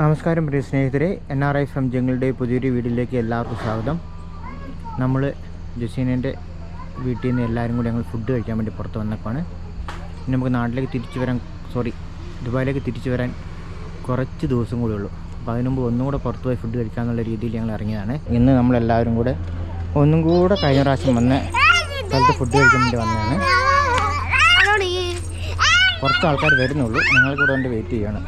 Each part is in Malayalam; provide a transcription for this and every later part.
നമസ്കാരം പ്രിയ സ്നേഹിതരെ. എൻ ആർ ഐ ഫ്രം ജംഗിളുടെ പുതിയൊരു വീഡിയോയിലേക്ക് എല്ലാവർക്കും സ്വാഗതം. നമ്മൾ ജസീനന്റെ വീട്ടിൽ നിന്ന് എല്ലാവരും കൂടി ഞങ്ങൾ ഫുഡ് കഴിക്കാൻ വേണ്ടി പുറത്ത് വന്നപ്പോഴാണ്. ഇനി നമുക്ക് നാട്ടിലേക്ക് തിരിച്ചു വരാൻ സോറി ദുബായിലേക്ക് തിരിച്ചു വരാൻ കുറച്ച് ദിവസം കൂടെ ഉള്ളൂ. അപ്പോൾ അതിനു മുമ്പ് ഒന്നും കൂടെ പുറത്ത് പോയി ഫുഡ് കഴിക്കാമെന്നുള്ള രീതിയിൽ ഞങ്ങൾ ഇറങ്ങിയതാണ്. ഇന്ന് നമ്മളെല്ലാവരും കൂടെ ഒന്നും കൂടെ കഴിഞ്ഞ പ്രാവശ്യം വന്ന സ്ഥലത്ത് ഫുഡ് കഴിക്കാൻ വേണ്ടി വന്നതാണ്. കുറച്ച് ആൾക്കാർ വരുന്നുള്ളൂ. ഞങ്ങൾ കൂടെ കൊണ്ട് വെയിറ്റ് ചെയ്യണം.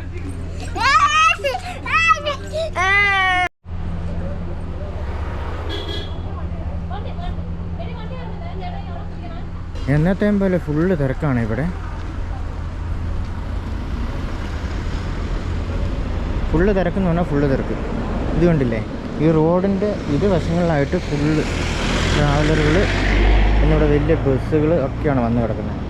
എന്നത്തെയും പോലെ ഫുള്ള് തിരക്കാണ് ഇവിടെ. ഫുള്ള് തിരക്കെന്ന് പറഞ്ഞാൽ ഫുള്ള് തിരക്ക്. ഇത് കണ്ടില്ലേ? ഈ റോഡിന്റെ ഇരു വശങ്ങളിലായിട്ട് ഫുള്ള് ട്രാവലറുകൾ പിന്നെ ഇവിടെ വലിയ ബസ്സുകൾ ഒക്കെയാണ് വന്ന് കിടക്കുന്നത്.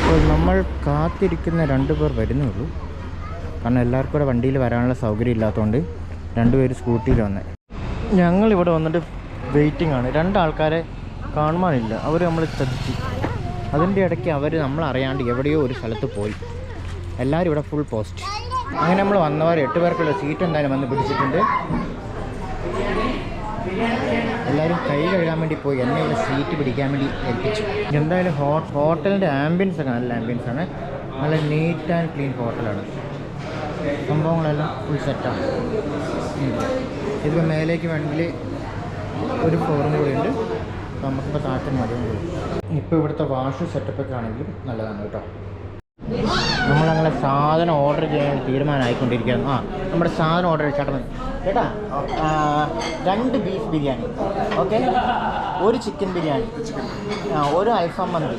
അപ്പോൾ നമ്മൾ കാത്തിരിക്കുന്ന രണ്ട് പേർ വരുന്നേ ഉള്ളൂ. കാരണം എല്ലാവർക്കും കൂടെ വണ്ടിയിൽ വരാനുള്ള സൗകര്യം ഇല്ലാത്തതുകൊണ്ട്. രണ്ടുപേര് സ്കൂട്ടിയിൽ വന്നേ. ഞങ്ങൾ ഇവിടെ വന്നിട്ട് വെയിറ്റിംഗ് ആണ്. രണ്ടാൾക്കാരെ കാണുവാനില്ല. അവർ നമ്മൾ ശ്രദ്ധിച്ചു. അതിന്റെ ഇടയ്ക്ക് അവർ നമ്മളറിയാണ്ട് എവിടെയോ ഒരു സ്ഥലത്ത് പോയി. എല്ലാവരും ഇവിടെ ഫുൾ പോസ്റ്റ് അങ്ങനെ നമ്മൾ വന്നവർ എട്ട് പേർക്കുള്ള സീറ്റ് എന്തായാലും വന്ന് പിടിച്ചിട്ടുണ്ട്. എല്ലാവരും കൈ കഴുകാൻ വേണ്ടി പോയി. എന്നെ ഇവിടെ സീറ്റ് പിടിക്കാൻ വേണ്ടി ഏൽപ്പിച്ചു. എന്തായാലും ഹോട്ടലിന്റെ ആംബിയൻസ് ഒക്കെ നല്ല ആംബിയൻസ് ആണ്. നല്ല നീറ്റ് ആൻഡ് ക്ലീൻ ഹോട്ടലാണ് സംഭവങ്ങളെല്ലാം ഫുൾ സെറ്റാണ് ഇതിപ്പോൾ മേലേക്ക് വേണമെങ്കിൽ ഒരു ഫ്ലോറും കൂടി ഉണ്ട്. അപ്പോൾ നമുക്കിപ്പോൾ താഴത്തിന് മതിയും കൂടി. ഇപ്പോൾ ഇവിടുത്തെ വാഷ് സെറ്റപ്പൊക്കെ ആണെങ്കിലും നല്ലതാണ് കേട്ടോ. നമ്മളങ്ങനെ സാധനം ഓർഡർ ചെയ്യാൻ തീരുമാനമായിക്കൊണ്ടിരിക്കുകയാണ്. ആ നമ്മുടെ സാധനം ഓർഡർ ചേട്ടൻ കേട്ടാ? രണ്ട് ബീഫ് ബിരിയാണി. ഓക്കെ ഒരു ചിക്കൻ ബിരിയാണി. ഒരു അൽഫാം മന്തി.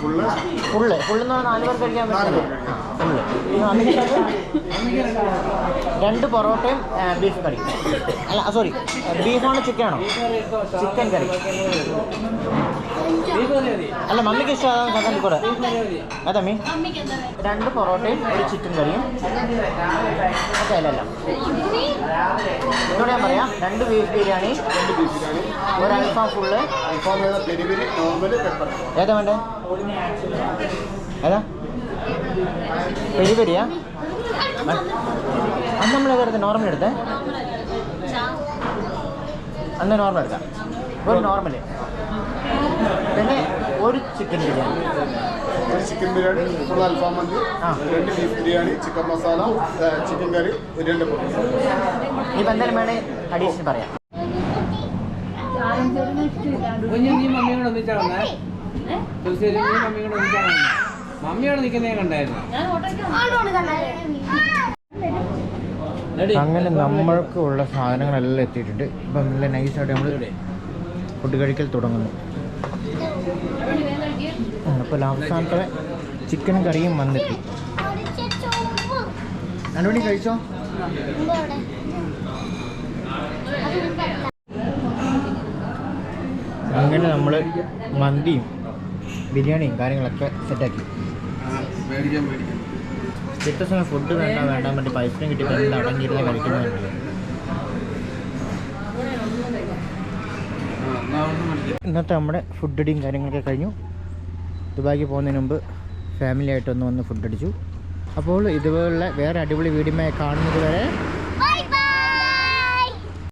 ഫുള്ള്? ഫുള്ള് ഫുള്ള് എന്ന് പറഞ്ഞാൽ നാല് പേർക്ക് കഴിക്കാൻ പറ്റും ഫുള്ള്. രണ്ട് പൊറോട്ടയും ബീഫ് കറി. അല്ല സോറി ബീഫാണോ ചിക്കനാണോ? ചിക്കൻ കറി. അല്ല മമ്മിക്ക് ഇഷ്ടമാണ് ചക്കൻ കൂടെ. അതാ മീ രണ്ട് പൊറോട്ടയും ഒരു ചിക്കൻ കറിയും. ഓക്കെ അല്ല. ഇതോടെ ഞാൻ പറയാം. രണ്ട് ബീഫ് ബിരിയാണി രണ്ട് ബീഫ് ബിരിയാണി. ഒരു അൽഫാം ഫുള്ള് ഏതാ ഏതാ വേണ്ടേ? ഏതാ? പെരി പെരിയാ അന്ന് നമ്മൾ ഏതെടുത്ത് നോർമൽ എടുത്തേ. അന്ന് നോർമൽ എടുക്കാം. ഒരു നോർമൽ പിന്നെ ഒരു ചിക്കൻ ബിരിയാണി. ഒരു ചിക്കൻ ബിരിയാണി ഫുൾ അൽഫാം മന്തി രണ്ട് beef biryani chicken masala chicken curry ഒരു രണ്ട് ഇനിയിപ്പോൾ എന്തായാലും വേണേൽ അഡീഷണൽ പറയാം. കുഞ്ഞു നീ മമ്മിയോട് നീ മമ്മിയോട് നിൽക്കുന്നേ കണ്ടായിരുന്നു? അങ്ങനെ നമ്മൾക്ക് ഉള്ള സാധനങ്ങളെല്ലാം എത്തിയിട്ടുണ്ട്. ഇപ്പം നല്ല നൈസായിട്ട് നമ്മൾ ഫുഡ് കഴിക്കൽ തുടങ്ങുന്നു. അപ്പോൾ അവസാനത്തെ ചിക്കനും കറിയും വന്നെത്തി രണ്ടുമണി കഴിച്ചോ? അങ്ങനെ നമ്മൾ മന്തിയും ബിരിയാണിയും കാര്യങ്ങളൊക്കെ സെറ്റാക്കി. ചിത്ര സമയം ഫുഡ് വേണ്ട വേണ്ട മറ്റേ പൈസയും കിട്ടിയിട്ട് എന്ത് അടങ്ങിയിരുന്ന കഴിക്കുന്നുണ്ട് ഇന്നത്തെ നമ്മുടെ ഫുഡ് അടിയും കാര്യങ്ങളൊക്കെ കഴിഞ്ഞു. ദുബായിക്ക് പോകുന്നതിന് മുമ്പ് ഫാമിലി ആയിട്ടൊന്ന് വന്ന് ഫുഡ് അടിച്ചു. അപ്പോൾ ഇതുപോലുള്ള വേറെ അടിപൊളി വീഡിയോ കാണുന്നത് വരെ